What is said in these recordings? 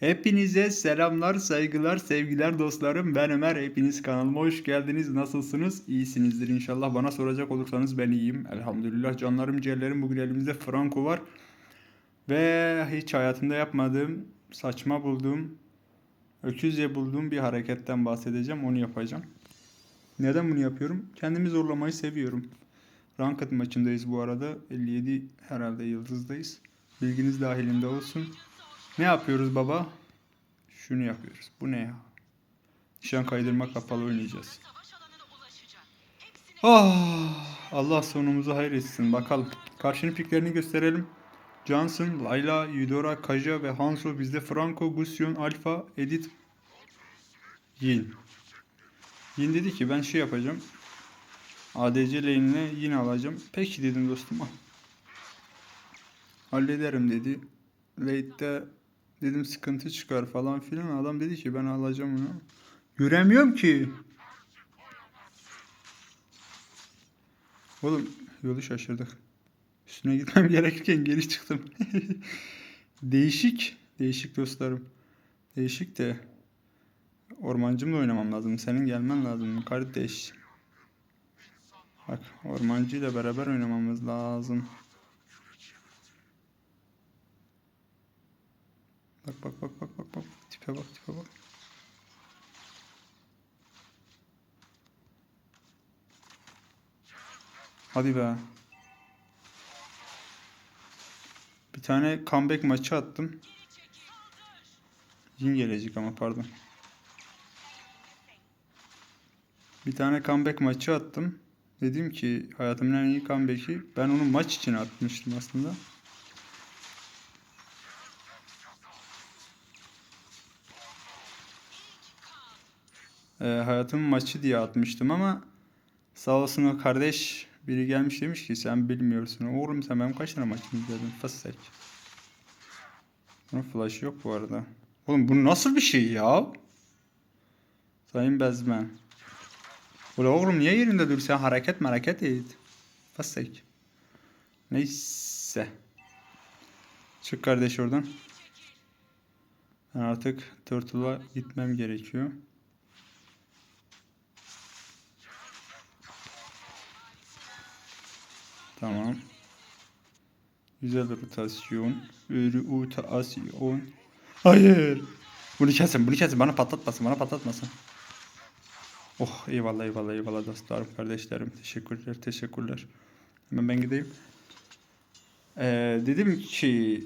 Hepinize selamlar, saygılar, sevgiler dostlarım. Ben Ömer. Hepiniz kanalıma hoş geldiniz. Nasılsınız? İyisinizdir inşallah. Bana soracak olursanız ben iyiyim. Elhamdülillah. Canlarım, ciğerlerim. Bugün elimizde Franco var. Ve hiç hayatımda yapmadığım, saçma bulduğum, öküzce bulduğum bir hareketten bahsedeceğim. Onu yapacağım. Neden bunu yapıyorum? Kendimi zorlamayı seviyorum. Ranked maçındayız bu arada. 57 herhalde yıldızdayız. Bilginiz dahilinde olsun. Ne yapıyoruz baba? Şunu yapıyoruz. Bu ne ya? Nişan kaydırma kapalı oynayacağız. Ah, Allah sonumuzu hayretsin. Bakalım. Karşının piklerini gösterelim. Johnson, Layla, Eudora, Kaja ve Hanzo bizde Franco, Gusion, Alpha, Edith, Yin. Yin dedi ki ben şey yapacağım. ADC lane'ine yine alacağım. Peki dedim dostum al. Hallederim dedi. Late'de dedim sıkıntı çıkar falan filan. Adam dedi ki ben alacağım onu. Göremiyorum ki. Oğlum yolu şaşırdık. Üstüne gitmem gerekirken geri çıktım. Değişik. Değişik dostlarım. Değişik de. Ormancımla oynamam lazım. Senin gelmen lazım kardeş. Bak ormancıyla beraber oynamamız lazım. Bak bak bak bak bak bak. Tipe bak tipe bak. Hadi be. Bir tane comeback maçı attım. Jin gelecek ama pardon. Bir tane comeback maçı attım. Dedim ki hayatımın en iyi comeback'i. Ben onu maç için atmıştım aslında. Ee, hayatımın maçı diye atmıştım ama sağ olsun o kardeş biri gelmiş demiş ki sen bilmiyorsun. Oğlum sen benim kaç tane maçımı izledin? Fıstık. Bunun flash yok bu arada. Oğlum bu nasıl bir şey ya? Sayın Bezmen. Ulan oğlum niye yerinde dur sen hareket hareket et. Fıstık. Neyse. Çık kardeş oradan. Ben artık Turtle'a gitmem gerekiyor. Tamam. Güzel rotasyon. Rotasyon. Hayır. Bunu kesin, bunu kesin. Bana patlatmasın, bana patlatmasın. Oh eyvallah eyvallah eyvallah dostlarım, kardeşlerim. Teşekkürler, teşekkürler. Hemen ben gideyim. Ee, dedim ki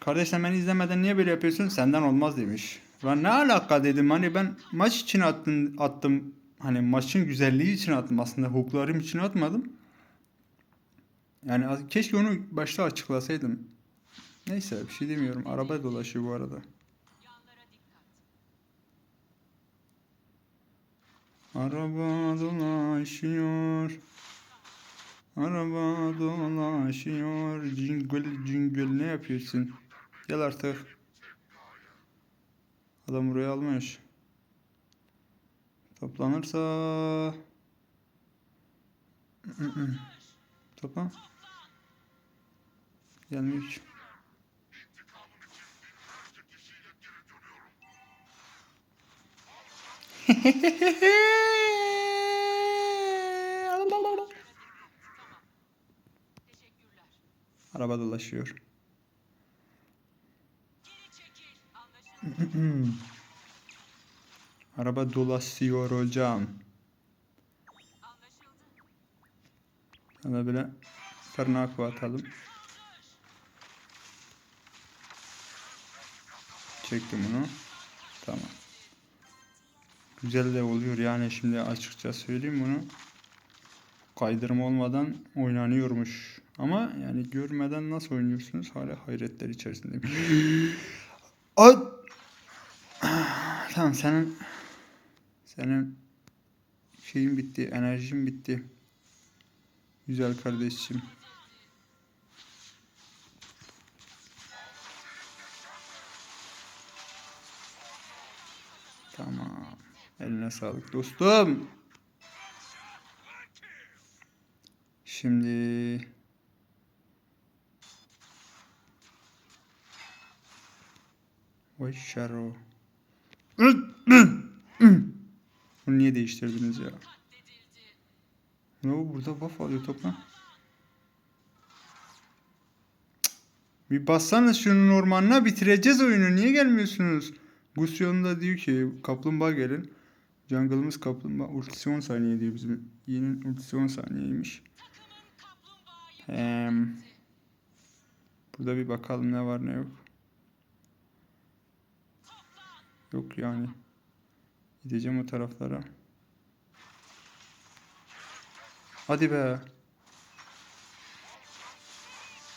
kardeş sen beni izlemeden niye böyle yapıyorsun? Senden olmaz demiş. Lan ne alaka dedim hani ben maç için attım, attım. Hani maçın güzelliği için attım aslında. Hooklarım için atmadım. Yani keşke onu başta açıklasaydım. Neyse bir şey demiyorum. Araba dolaşıyor bu arada. Araba dolaşıyor. Araba dolaşıyor. Cingül cingül ne yapıyorsun? Gel artık. Adam buraya almış. Toplanırsa... Toplan. Gelmiyor ki. Araba dolaşıyor. Araba dolaşıyor hocam. Sana böyle tırnak atalım. Çektim bunu. Tamam. Güzel de oluyor yani şimdi açıkça söyleyeyim bunu. Kaydırma olmadan oynanıyormuş. Ama yani görmeden nasıl oynuyorsunuz hala hayretler içerisindeyim. Ay! Tamam senin senin şeyin bitti, enerjin bitti. Güzel kardeşim. Eline sağlık dostum. Şimdi Vay şaro. Bunu niye değiştirdiniz ya? Ne o burada buff alıyor topla. Bir bassanız şunun ormanına bitireceğiz oyunu. Niye gelmiyorsunuz? Gusion da diyor ki kaplumbağa gelin. Jungle'ımız kaplumbağa. Ultisi 10 saniye diyor bizim. Yeni ultisi 10 saniyeymiş. Hem, burada bir bakalım ne var ne yok. Yok yani. Gideceğim o taraflara. Hadi be.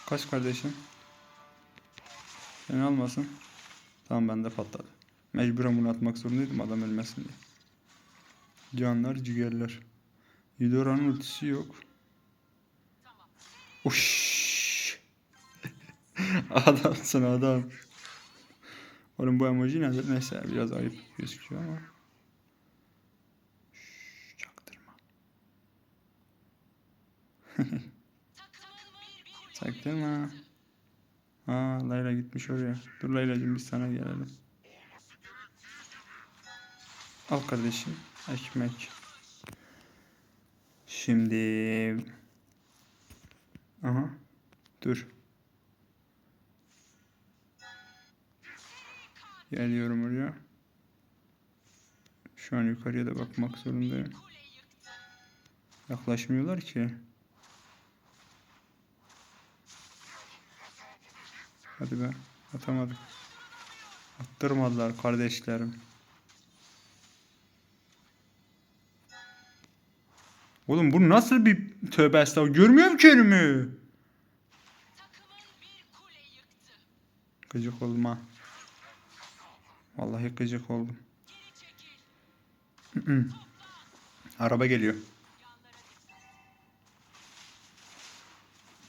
Kaç kardeşim? Seni almasın. Tamam bende patladı. Mecburen bunu atmak zorundaydım adam ölmesin diye. Canlar ciğerler. Yudora'nın ultisi yok. Uş. Adamsın adam. Oğlum bu emoji nedir? Neyse biraz ayıp gözüküyor ama. Şşş, çaktırma. Çaktırma. Aa Layla gitmiş oraya. Dur Layla'cığım biz sana gelelim. Al kardeşim. Ekmek. Şimdi... Aha. Dur. Geliyorum oraya. Şu an yukarıya da bakmak zorundayım. Yaklaşmıyorlar ki. Hadi be. Atamadık. Attırmadılar kardeşlerim. Oğlum bu nasıl bir tövbe estağfurullah. Görmüyorum ki önümü. Gıcık oldum ha. Vallahi gıcık oldum. Araba geliyor.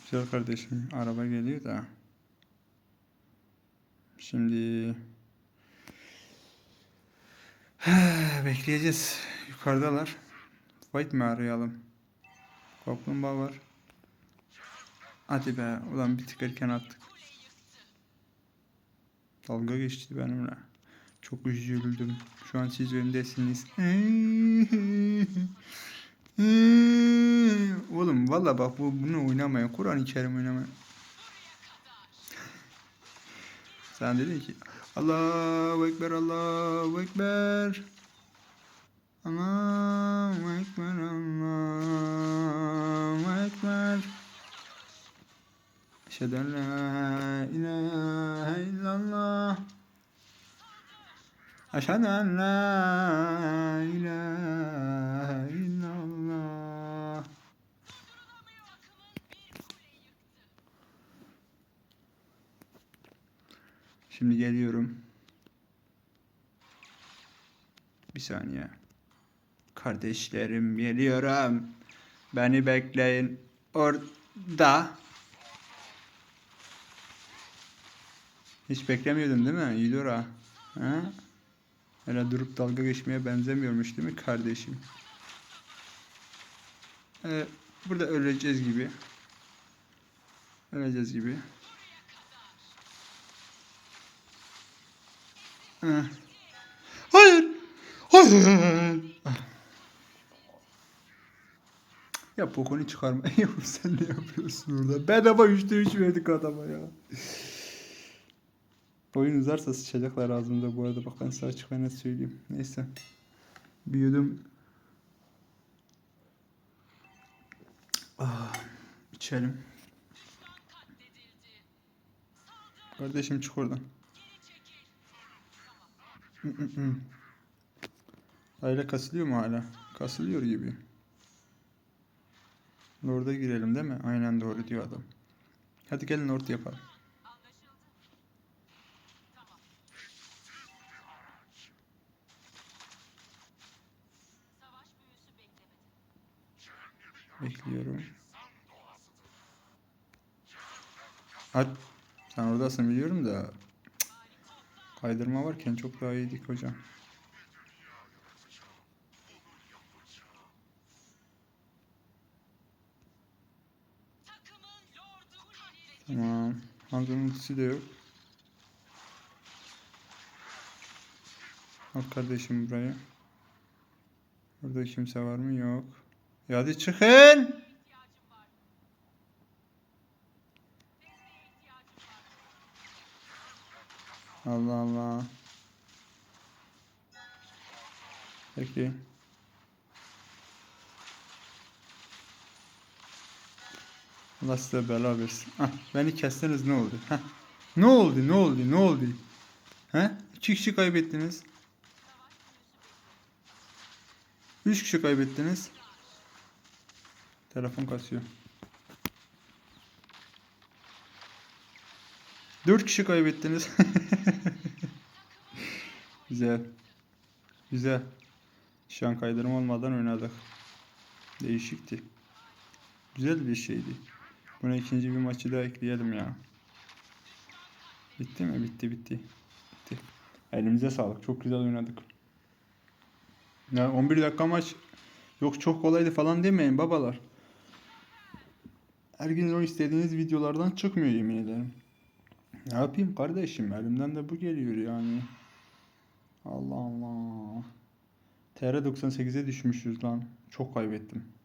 Güzel kardeşim. Araba geliyor da. Şimdi bekleyeceğiz. Yukarıdalar. White mi arayalım? Kaplumbağa var. Hadi be. Ulan bir tık erken attık. Dalga geçti benimle. Çok üzüldüm. Şu an siz öndesiniz. Oğlum valla bak bu bunu oynamayın. Kur'an-ı Kerim oynamayın. Sen dedin ki Allahu Ekber Allahu Ekber Allahu Ekber Allahu Ekber Eşhedü en la ilahe illallah Eşhedü en la ilahe illallah Şimdi geliyorum. Bir saniye. Kardeşlerim geliyorum. Beni bekleyin. Orada. Hiç beklemiyordun değil mi Yudora? Ha? Öyle durup dalga geçmeye benzemiyormuş değil mi kardeşim? Ee, burada öleceğiz gibi. Öleceğiz gibi. Heh. Hayır. Hayır. Ya pokonu çıkarma. Yavrum sen ne yapıyorsun orada? Bedava 3'te 3 verdik adama ya. Oyun uzarsa sıçacaklar ağzımda bu arada. Bak ben size açık net söyleyeyim. Neyse. Bir yudum ah, içelim. Kardeşim çık oradan. Aile kasılıyor mu hala? Kasılıyor gibi. Orada girelim değil mi? Aynen doğru diyor adam. Hadi gelin orta yapalım. Bekliyorum. Hadi. Sen oradasın biliyorum da. Cık. Kaydırma varken çok daha iyiydik hocam. Ultisi de yok. Al kardeşim burayı. Burada kimse var mı? Yok. Ya hadi çıkın. Allah Allah. Peki. Allah size bela versin. Hah, beni kestiniz ne oldu? Hah. Ne oldu? Ne oldu? Ne oldu? He? İki kişi kaybettiniz. Üç kişi kaybettiniz. Telefon kasıyor. Dört kişi kaybettiniz. Güzel. Güzel. Şu an kaydırma olmadan oynadık. Değişikti. Güzel bir şeydi. Buna ikinci bir maçı daha ekleyelim ya. Bitti mi? Bitti bitti. Bitti. Elimize sağlık. Çok güzel oynadık. Ya 11 dakika maç yok çok kolaydı falan demeyin babalar. Her gün o istediğiniz videolardan çıkmıyor yemin ederim. Ne yapayım kardeşim elimden de bu geliyor yani. Allah Allah. TR 98'e düşmüşüz lan. Çok kaybettim.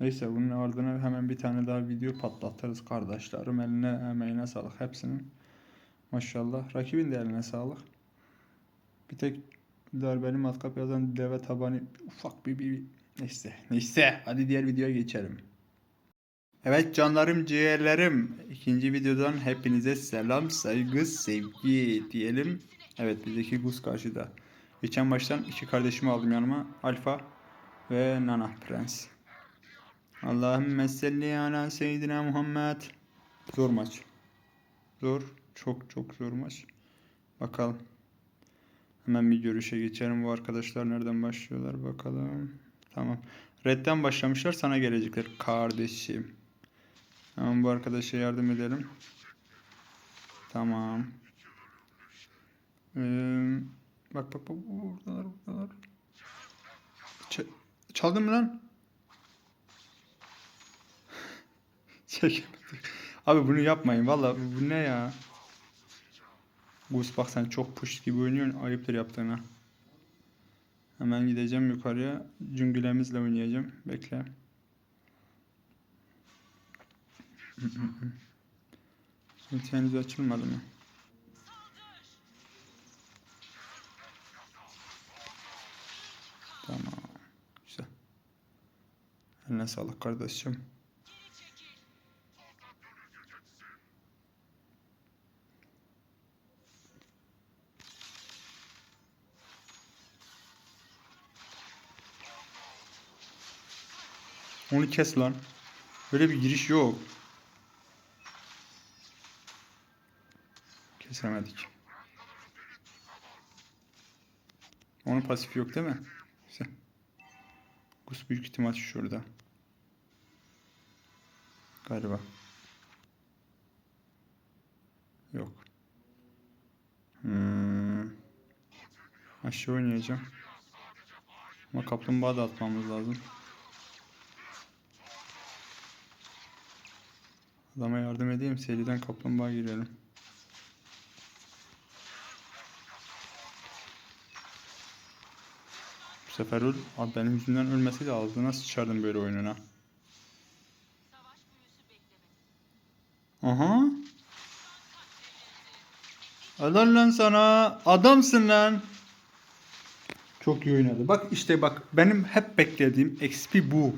Neyse bunun ardına hemen bir tane daha video patlatırız kardeşlerim. Eline emeğine sağlık hepsinin. Maşallah. Rakibin de eline sağlık. Bir tek darbeli matkap yazan deve tabanı ufak bir, bir, neyse neyse hadi diğer videoya geçelim. Evet canlarım ciğerlerim ikinci videodan hepinize selam saygı sevgi diyelim. Evet bizdeki Gus karşıda. Geçen baştan iki kardeşimi aldım yanıma Alfa ve Nana Prens. Allahümme salli ala seyyidina Muhammed. Zor maç. Zor. Çok çok zor maç. Bakalım. Hemen bir görüşe geçelim. Bu arkadaşlar nereden başlıyorlar bakalım. Tamam. Red'den başlamışlar sana gelecekler kardeşim. Hemen bu arkadaşa yardım edelim. Tamam. Ee, bak bak bak buradalar buradalar. Ç- çaldın mı lan? Abi bunu yapmayın valla bu ne ya? Gus bak sen çok push gibi oynuyorsun ayıptır yaptığına. Hemen gideceğim yukarıya. Cüngülemizle oynayacağım. Bekle. Ulti henüz açılmadı mı? Tamam. Güzel. Eline sağlık kardeşim. Onu kes lan. Böyle bir giriş yok. Kesemedik. Onun pasifi yok değil mi? Güzel. Gus büyük ihtimal şurada. Galiba. Yok. Hmm. Aşağı oynayacağım. Ama kaplumbağa da atmamız lazım. Adama yardım edeyim. Seriden kaplumbağa girelim. Bu sefer öl. Abi benim yüzümden ölmeseydi ağzına sıçardım böyle oyununa. Aha. Helal lan sana. Adamsın lan. Çok iyi oynadı. Bak işte bak benim hep beklediğim XP bu.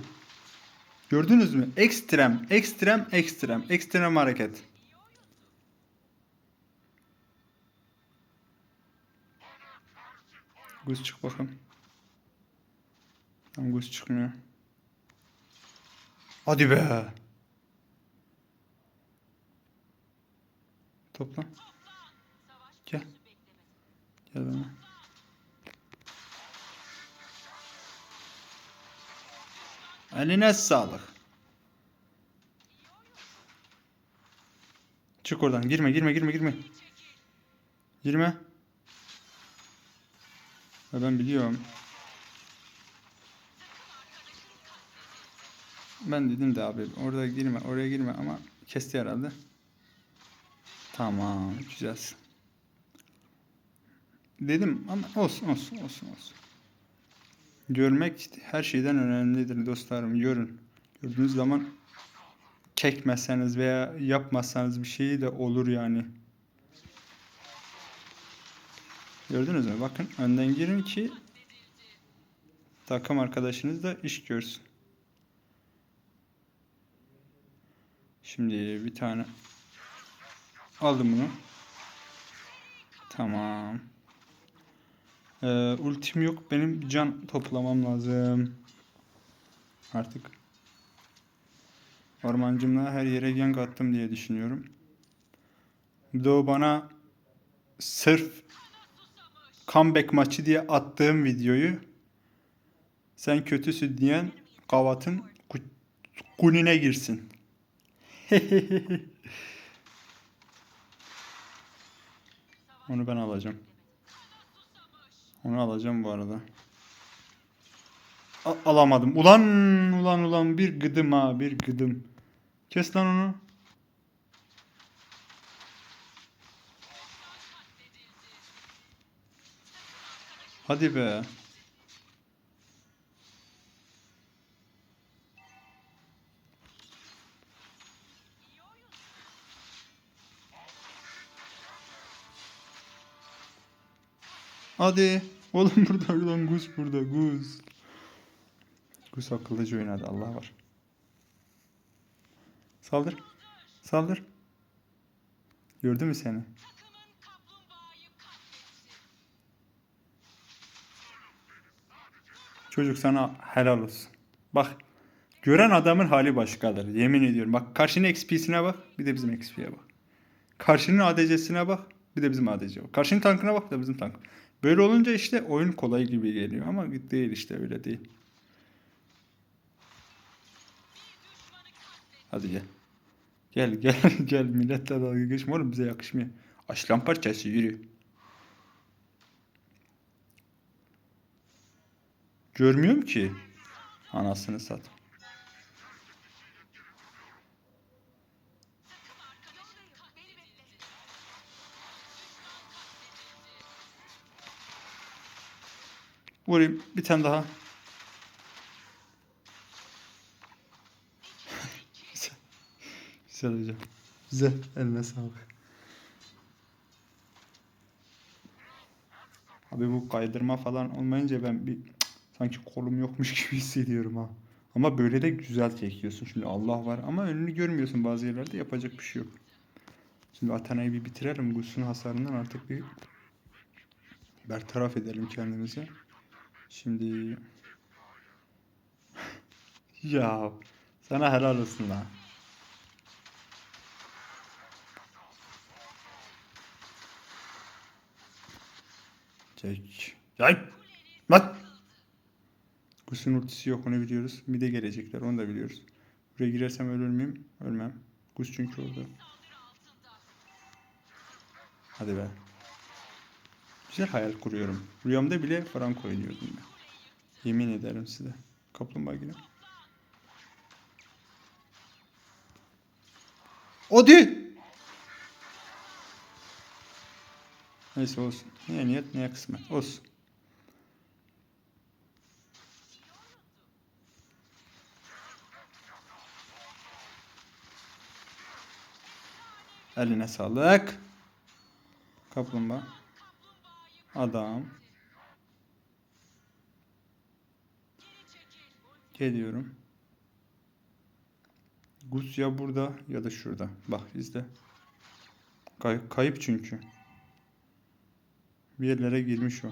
Gördünüz mü? Ekstrem, ekstrem, ekstrem, ekstrem hareket. Guz çık bakın. Tam guz çıkmıyor. Hadi be. Topla. Gel. Gel bana. Eline sağlık. Çık oradan. Girme, girme, girme, girme. Girme. Ya ben biliyorum. Ben dedim de abi orada girme, oraya girme ama kesti herhalde. Tamam, güzelsin. dedim ama olsun olsun olsun olsun. Görmek her şeyden önemlidir dostlarım. Görün. Gördüğünüz zaman çekmezseniz veya yapmazsanız bir şey de olur yani. Gördünüz mü? Bakın önden girin ki takım arkadaşınız da iş görsün. Şimdi bir tane aldım bunu. Tamam. Ee, ultim yok. Benim can toplamam lazım. Artık ormancımla her yere gank attım diye düşünüyorum. Doğu bana sırf comeback maçı diye attığım videoyu sen kötüsün diyen kavatın ku- kunine girsin. Onu ben alacağım. Onu alacağım bu arada. A- alamadım. Ulan ulan ulan bir gıdım ha bir gıdım. Kes lan onu. Hadi be. Hadi. Oğlum burada lan Gus burada Gus. Gus akıllıca oynadı Allah var. Saldır. Saldır. Gördü mü seni? Çocuk sana helal olsun. Bak gören adamın hali başkadır. Yemin ediyorum. Bak karşının XP'sine bak. Bir de bizim XP'ye bak. Karşının ADC'sine bak. Bir de bizim ADC'ye bak. Karşının tankına bak de bizim tank. Böyle olunca işte oyun kolay gibi geliyor ama değil işte öyle değil. Hadi gel. Gel gel gel milletle dalga geçme oğlum bize yakışmıyor. Aslan parçası yürü. Görmüyorum ki. Anasını sat. Vurayım bir tane daha. Güzel. Güzel hocam. Güzel. Eline sağlık. Abi bu kaydırma falan olmayınca ben bir sanki kolum yokmuş gibi hissediyorum ha. Ama böyle de güzel çekiyorsun. Şimdi Allah var ama önünü görmüyorsun bazı yerlerde yapacak bir şey yok. Şimdi Athena'yı bir bitirelim. Gus'un hasarından artık bir bertaraf edelim kendimizi. Şimdi ya sana helal olsun lan. Çek. Yay. Lan. Gus'un ultisi yok onu biliyoruz. Bir de gelecekler onu da biliyoruz. Buraya girersem ölür müyüm? Ölmem. Gus çünkü orada. Hadi be. Güzel hayal kuruyorum. Rüyamda bile Franco oynuyordum ben. Yemin ederim size. Kaplumbağa gibi. Hadi! Neyse olsun. Niye niyet niye kısmet. Olsun. Eline sağlık. Kaplumbağa. Adam. Geliyorum. Gus ya burada ya da şurada. Bak izle. Kay- kayıp çünkü. Bir yerlere girmiş o.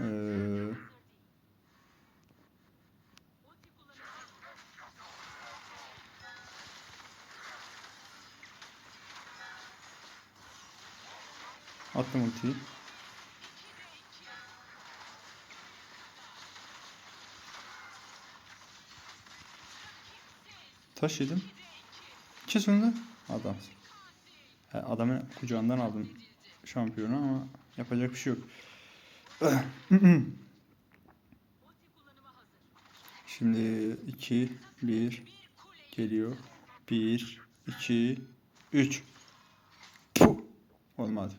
Ee, attım ultiyi. Taş yedim. Kes onu da. Adam. Adamın kucağından aldım şampiyonu ama yapacak bir şey yok. Şimdi 2 1 geliyor. 1 2 3 Olmadı.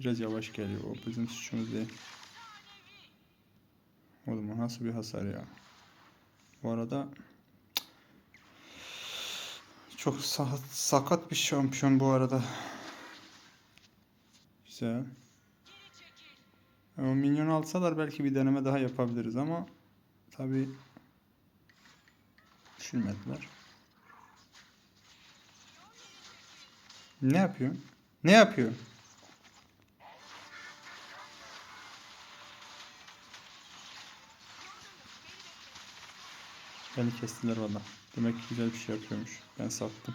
Biraz yavaş geliyor. O bizim suçumuz değil. Oğlum o nasıl bir hasar ya. Bu arada çok sa- sakat bir şampiyon bu arada. Güzel. O minyon alsalar belki bir deneme daha yapabiliriz ama tabi düşünmediler. Ne yapıyor? Ne yapıyor? Beni kestiler valla. Demek ki güzel bir şey yapıyormuş. Ben sattım.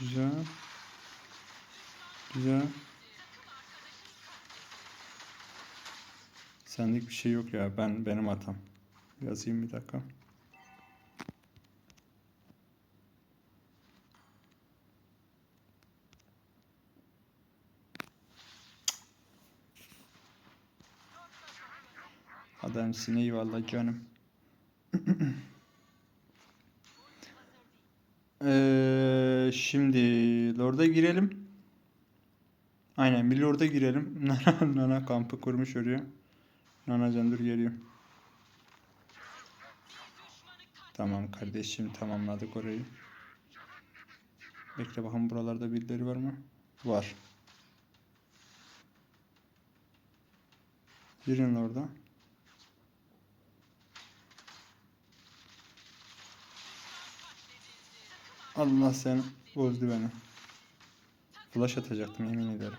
Güzel. Güzel. Senlik bir şey yok ya. Ben benim hatam. Yazayım bir dakika. Adamsın eyvallah canım. Eee şimdi Lord'a girelim. Aynen bir Lord'a girelim. Nana, Nana kampı kurmuş oraya. Nana Can dur geliyor. Tamam kardeşim tamamladık orayı. Bekle bakalım buralarda birileri var mı? Var. Girin orada. Allah sen bozdu beni. Flash atacaktım yemin ederim.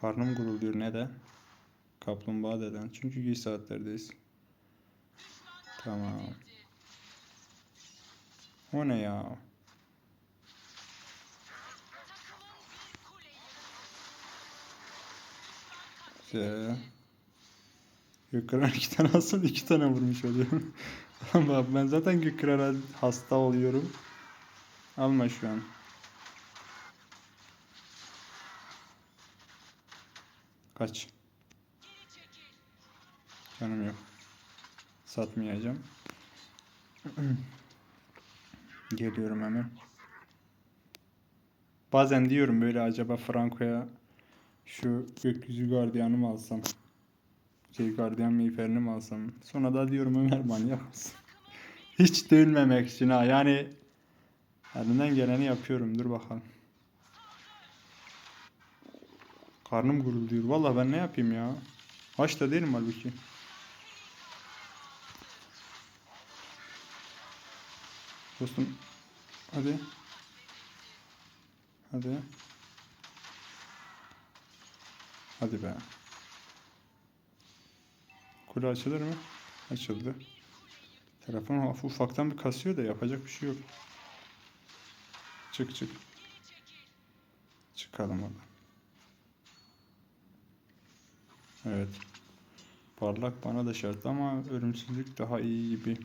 Karnım gurulduyor neden? Kaplumbağa deden. Çünkü geç saatlerdeyiz. Tamam. O ne ya? Güzel. Gökkıran iki tane alsın iki tane vurmuş oluyorum. Ama ben zaten Gökkıran'a hasta oluyorum. Alma şu an. Kaç. Canım yok. Satmayacağım. Geliyorum hemen. Bazen diyorum böyle acaba Franco'ya şu gökyüzü gardiyanı mı alsam? Şey gardiyan miğferini mi alsam? Sonra da diyorum Ömer manyak mısın? Hiç dönmemek için ha yani elimden geleni yapıyorum dur bakalım. Karnım gurulduyor. Vallahi ben ne yapayım ya? Aç da değilim halbuki. Dostum hadi. Hadi. Hadi be. Kule açılır mı? Açıldı. Telefon ufaktan bir kasıyor da yapacak bir şey yok. Çık çık. Çıkalım oradan. Evet. Parlak bana da şart ama ölümsüzlük daha iyi gibi.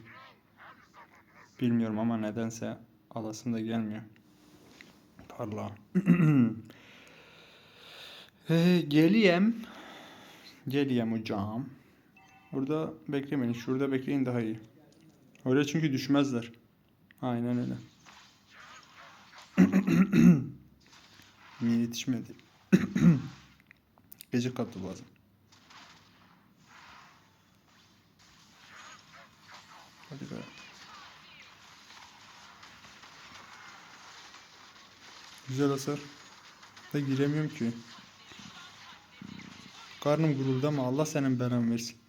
Bilmiyorum ama nedense alasım da gelmiyor. Parlak. ee, geliyem. Geliyem hocam. Burada beklemeyin. Şurada bekleyin daha iyi. Öyle çünkü düşmezler. Aynen öyle. Niye yetişmedi? Gece katı bazen. Hadi be. Güzel hasar. Da giremiyorum ki. Karnım guruldu ama Allah senin belanı versin.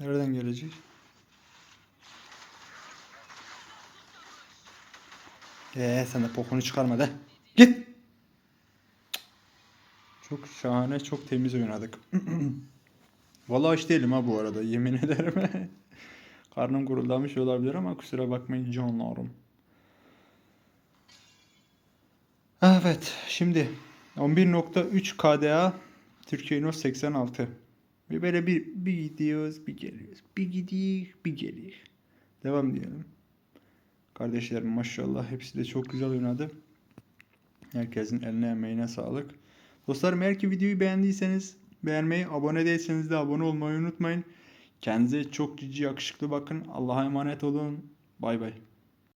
Nereden gelecek? Ee sen de pokunu çıkarma de. Git. Çok şahane, çok temiz oynadık. Vallahi aç değilim ha bu arada, yemin ederim. Karnım guruldamış olabilir ama kusura bakmayın canlarım. Evet, şimdi 11.3 KDA Türkiye Not 86. Ve böyle bir, bir gidiyoruz, bir geliyoruz. Bir gidiyor, bir geliyor. Devam diyelim. Kardeşlerim maşallah hepsi de çok güzel oynadı. Herkesin eline emeğine sağlık. Dostlarım eğer ki videoyu beğendiyseniz beğenmeyi, abone değilseniz de abone olmayı unutmayın. Kendinize çok cici yakışıklı bakın. Allah'a emanet olun. Bay bay.